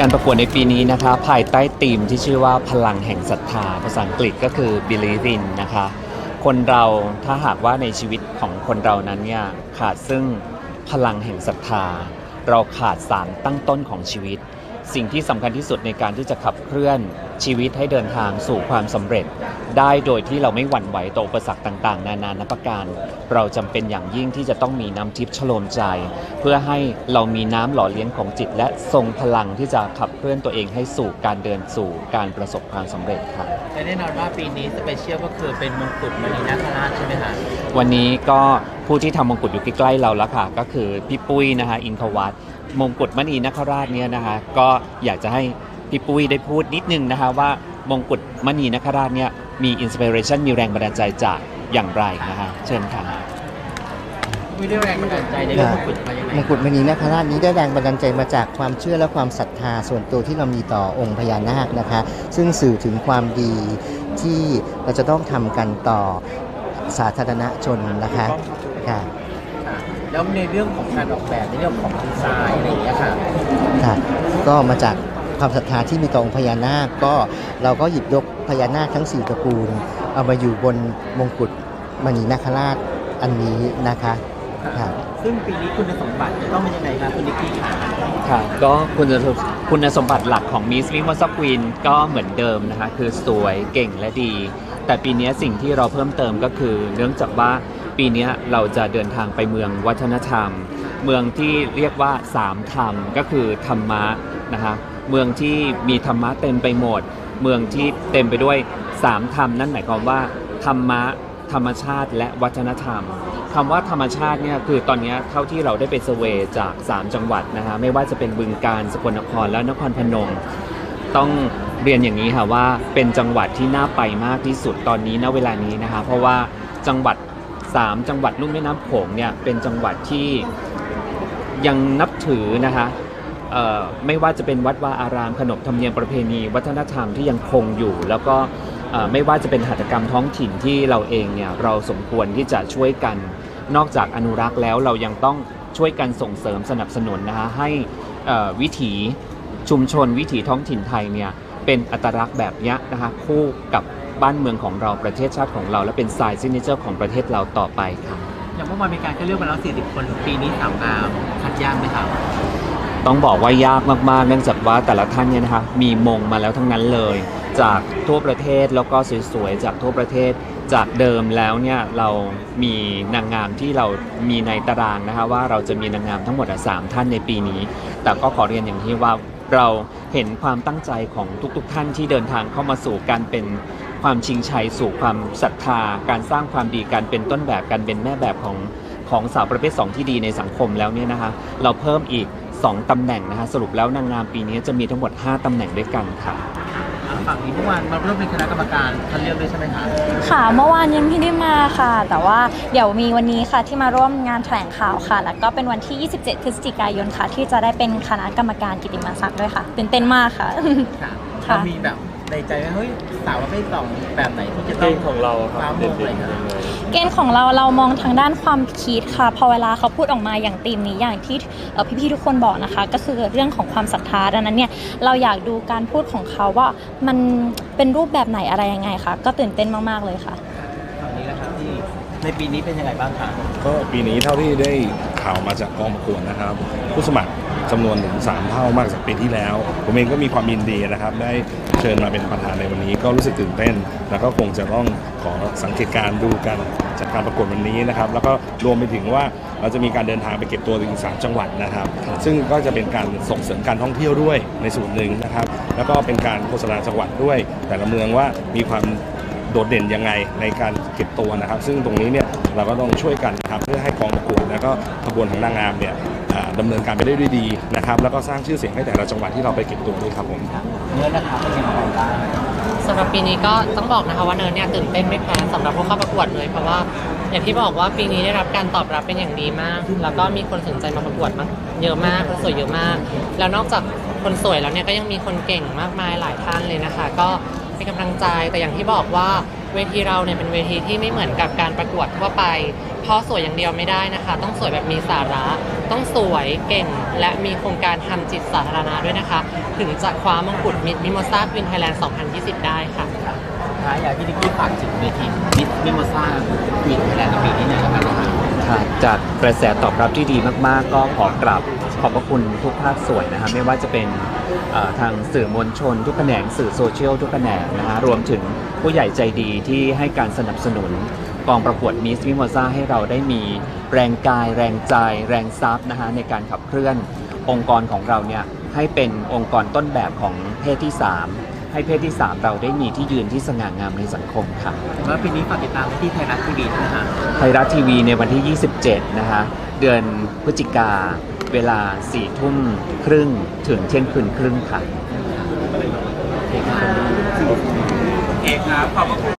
การประกวดในปีนี้นะคะ ภายใต้ธีมที่ชื่อว่าพลังแห่งศรัทธา ภาษาอังกฤษก็คือ believe in นะคะ คนเราถ้าหากว่าในชีวิตของคนเรานั้นเนี่ยขาดซึ่งพลังแห่งศรัทธา เราขาดสารตั้งต้นของชีวิต สิ่งที่สำคัญที่สุดในการที่จะขับเคลื่อน ชีวิตให้เดินทางสู่ความสำเร็จ ได้โดยที่เราไม่หวั่นไหวต่ออุปสรรคต่างๆ นานานับประการ เราจำเป็นอย่างยิ่งที่จะต้องมีน้ำทิพย์ชโลมใจ เพื่อให้เรามีน้ำหล่อเลี้ยงของจิต และทรงพลังที่จะขับเคลื่อนตัวเองให้สู่การเดินสู่การประสบความสำเร็จครับและแน่นอนว่าปีนี้สเปเชียลก็คือเป็นมงกุฎมณีนาคราชใช่ไหมคะวันนี้ก็ผู้ที่ทำมงกุฎอยู่ใกล้ๆเราแล้วค่ะ ก็คือพี่ปุ้ยนะคะอินทวัฒน์มงกุฎมณีนคราชเนี่ยนะคะก็อยากจะให้ พี่ปุ้ยได้พูดนิดนึงนะคะว่ามงกุฎมณีนคราชเนี่ยมีอินสปิเรชันมีแรงบันดาลใจจากอย่างไรนะคะเชิญค่ะไม่ได้แรงบันดาลใจในเรื่องมงกุฎมายังไงมงกุฎมณีนาคราชนี้ได้แรงบันดาลใจมาจากความเชื่อและความศรัทธาส่วนตัวที่เรามีต่อองค์พญานาคนะคะ ซึ่งสื่อถึงความดีที่เราจะต้องทำกันต่อสาธารณชนนะคะค่ะค่ะแล้วในเรื่องของการออกแบบในเรื่องของดีไซน์อะไรอย่างเงี้ยค่ะค่ะก็มาจาก ความศรัทธาที่มีต่อองค์พญานาคก็เราก็หยิบยกพญานาคทั้งสี่ตระกูล เอามาอยู่บนมงกุฎมณีนาคราชอันนี้นะคะค่ะซึ่งปีนี้คุณสมบัติจะต้องเป็นยังไงคะคุณนิกกี้ขาค่ะก็คุณสมคุณสมบัติหลักของมิสลิมอสควีนก็เหมือนเดิมนะคะ คือสวยเก่งและดี แต่ปีนี้สิ่งที่เราเพิ่มเติมก็คือ เนื่องจากว่าปีนี้เราจะเดินทางไปเมืองวัฒนธรรม เมืองที่เรียกว่าสามธรรมก็คือธรรมะนะคะ เมืองที่มีธรรมะเต็มไปหมด เมืองที่เต็มไปด้วยสามธรรมนั่นหมายความว่าธรรมะธรรมชาติและวัฒนธรรมคำว่าธรรมชาติเนี่ยคือตอนนี้เท่าที่เราได้ไปเซอร์เวย์จาก 3 จังหวัดนะคะไม่ว่าจะเป็นบึงกาฬสกลนครและนครพนม ต้องเรียนอย่างนี้ค่ะว่าเป็นจังหวัดที่น่าไปมากที่สุดตอนนี้ณเวลานี้นะคะเพราะว่าจังหวัด 3 จังหวัดลุ่มแม่น้ำโขงเนี่ยเป็นจังหวัดที่ยังนับถือนะคะ ไม่ว่าจะเป็นวัดวาอารามขนบธรรมเนียมประเพณี วัฒนธรรมที่ยังคงอยู่ แล้วก็ไม่ว่าจะเป็นหัตถกรรมท้องถิ่นที่เราเองเนี่ยเราสมควรที่จะช่วยกัน นอกจากอนุรักษ์แล้วเรายังต้องช่วยกันส่งเสริมสนับสนุนนะคะให้วิถีชุมชนวิถีท้องถิ่นไทยเนี่ยเป็นอัตลักษณ์แบบนี้นะคะคู่กับบ้านเมืองของเราประเทศชาติของเรา และเป็นสายซิกเนเจอร์ของประเทศเราต่อไปครับอย่างเมื่อวานมีการคัดเลือกมาแล้ว40 คนปีนี้สาวงามคัดยากไหมครับ ต้องบอกว่ายากมากๆ เนื่องจากว่าแต่ละท่านเนี่ยนะคะมีมงมาแล้วทั้งนั้นเลย จากทั่วประเทศแล้วก็สวยๆจากทั่วประเทศ จากเดิมแล้วเนี่ยเรามีนางงามที่เรามีในตารางนะคะว่าเราจะมีนางงามทั้งหมดสามท่านในปีนี้ แต่ก็ขอเรียนอย่างที่ว่าเราเห็นความตั้งใจของทุกๆ ท่านที่เดินทางเข้ามาสู่การเป็นความชิงชัยสู่ความศรัทธา การสร้างความดีการเป็นต้นแบบการเป็นแม่แบบของของสาวประเภท 2 ที่ดีในสังคมแล้วเนี่ยนะคะเราเพิ่มอีก 2 ตำแหน่งนะคะสรุปแล้วนางงามปีนี้จะมีทั้งหมด 5 ตำแหน่งด้วยกันค่ะฝั่งนี้เมื่อวานมาร่วมเป็นคณะกรรมการคัดเลือกด้วยใช่ไหมคะค่ะเมื่อวานยังไม่ได้มาค่ะ แต่ว่าเดี๋ยวมีวันนี้ค่ะที่มาร่วมงานแถลงข่าวค่ะ แล้วก็เป็นวันที่ 27 พฤศจิกายนค่ะ ที่จะได้เป็นคณะกรรมการกิตติมศักดิ์ด้วยค่ะตื่นเต้นมากค่ะค่ะค่ะเรามีแบบในใจไหมเฮ้ยสาวประเภทสองแบบไหนที่จะเกต้องณฑ์ของเราครับฟ้ามเด่งนอะไรๆเงี้ยยังไง เกณฑ์ของเราเรามองทางด้านความคิดค่ะพอเวลาเขาพูดออกมาอย่างธีมนี้อย่างที่เอ่อพี่ๆทุกคนบอกนะคะ ก็คือเรื่องของความศรัทธาดังนั้นเนี่ยเราอยากดูการพูดของเขาว่ามันเป็นรูปแบบไหนอะไรยังไงค่ะก็ตื่นเต้นมากๆเลยค่ะฝั่งนี้นะครับที่ในปีนี้เป็นยังไงบ้างคะก็ปีนี้เท่าที่ได้ ข่าวมาจากกองประกวดนะครับ ผู้สมัครจำนวนถึง3เท่ามากจากปีที่แล้ว ผมเองก็มีความยินดีนะครับ ได้เชิญมาเป็นประธานในวันนี้ ก็รู้สึกตื่นเต้น แล้วก็คงจะต้องขอสังเกตการดูกันจากการประกวดวันนี้นะครับ แล้วก็รวมไปถึงว่าเราจะมีการเดินทางไปเก็บตัวถึงสามจังหวัดนะครับ ซึ่งก็จะเป็นการส่งเสริมการท่องเที่ยวด้วยในส่วนหนึ่งนะครับ แล้วก็เป็นการโฆษณาจังหวัดด้วย แต่ละเมืองว่ามีความ โดดเด่นยังไงในการเก็บตัวนะครับ ซึ่งตรงนี้เนี่ยเราก็ต้องช่วยกันนะครับเพื่อให้กองประกวดแล้วก็ขบวนของนางงามเนี่ยดำเนินการไปได้ด้วยดีนะครับ แล้วก็สร้างชื่อเสียงให้แต่ละจังหวัดที่เราไปเก็บตัวด้วยครับผมเนื้อนะครับเป็นยังไงบ้างสำหรับปีนี้ก็ต้องบอกนะคะว่าเนิร์เนี่ยตื่นเต้นไม่แพ้สำหรับผู้เข้าประกวดเลยเพราะว่าอย่างที่บอกว่าปีนี้ได้รับการตอบรับเป็นอย่างดีมาก แล้วก็มีคนสนใจมาประกวดมากเยอะมากคนสวยเยอะมาก แล้วนอกจากคนสวยแล้วเนี่ยก็ยังมีคนเก่งมากมายหลายท่านเลยนะคะ ก็ เป็นกำลังใจแต่อย่างที่บอกว่าเวทีเราเนี่ยเป็นเวทีที่ไม่เหมือนกับการประกวดทั่วไป เพราะสวยอย่างเดียวไม่ได้นะคะ ต้องสวยแบบมีสาระ ต้องสวยเก่ง และมีโครงการทำจิตสาธารณะด้วยนะคะ ถึงจะคว้ามงกุฎมิมิโมซาควินไทยแลนด์ 2020 ได้ค่ะท้ายอยากให้พี่นิกกี้ฝากถึงเวทีมิสมิโมซ่าควีนไทยแลนด์ในปีนี้หน่อยแล้วกันนะคะค่ะจากกระแสตอบรับที่ดีมาก ๆ ก็ขอกราบ ขอบพระคุณทุกภาคส่วนนะครับไม่ว่าจะเป็นเอ่อทางสื่อมวลชน ทุกแขนงสื่อโซเชียลทุกแขนงนะฮะรวมถึงผู้ใหญ่ใจดีที่ให้การสนับสนุนกองประกวดมิส m ิโมซาให้เราได้มีแรงกาย แรงใจ แรงทรัพย์นะฮะในการขับเคลื่อนองค์กรของเราเนี่ยให้เป็นองค์กรต้นแบบของเพศที่ 3 ให้เพศที่ 3 เราได้มีที่ยืนที่สง่างามในสังคมค่ะแล้วปีนี้ฝากติดตามที่ไทยรัฐทีวีด้วยนะคะไทยรัฐทีวีในวันที่ 27 นะคะเดือนพฤศจิกา เวลา4ทุ่มครึ่งถึงเที่ยงคืนครึ่งค่ะ โอเคครับขอบคุณ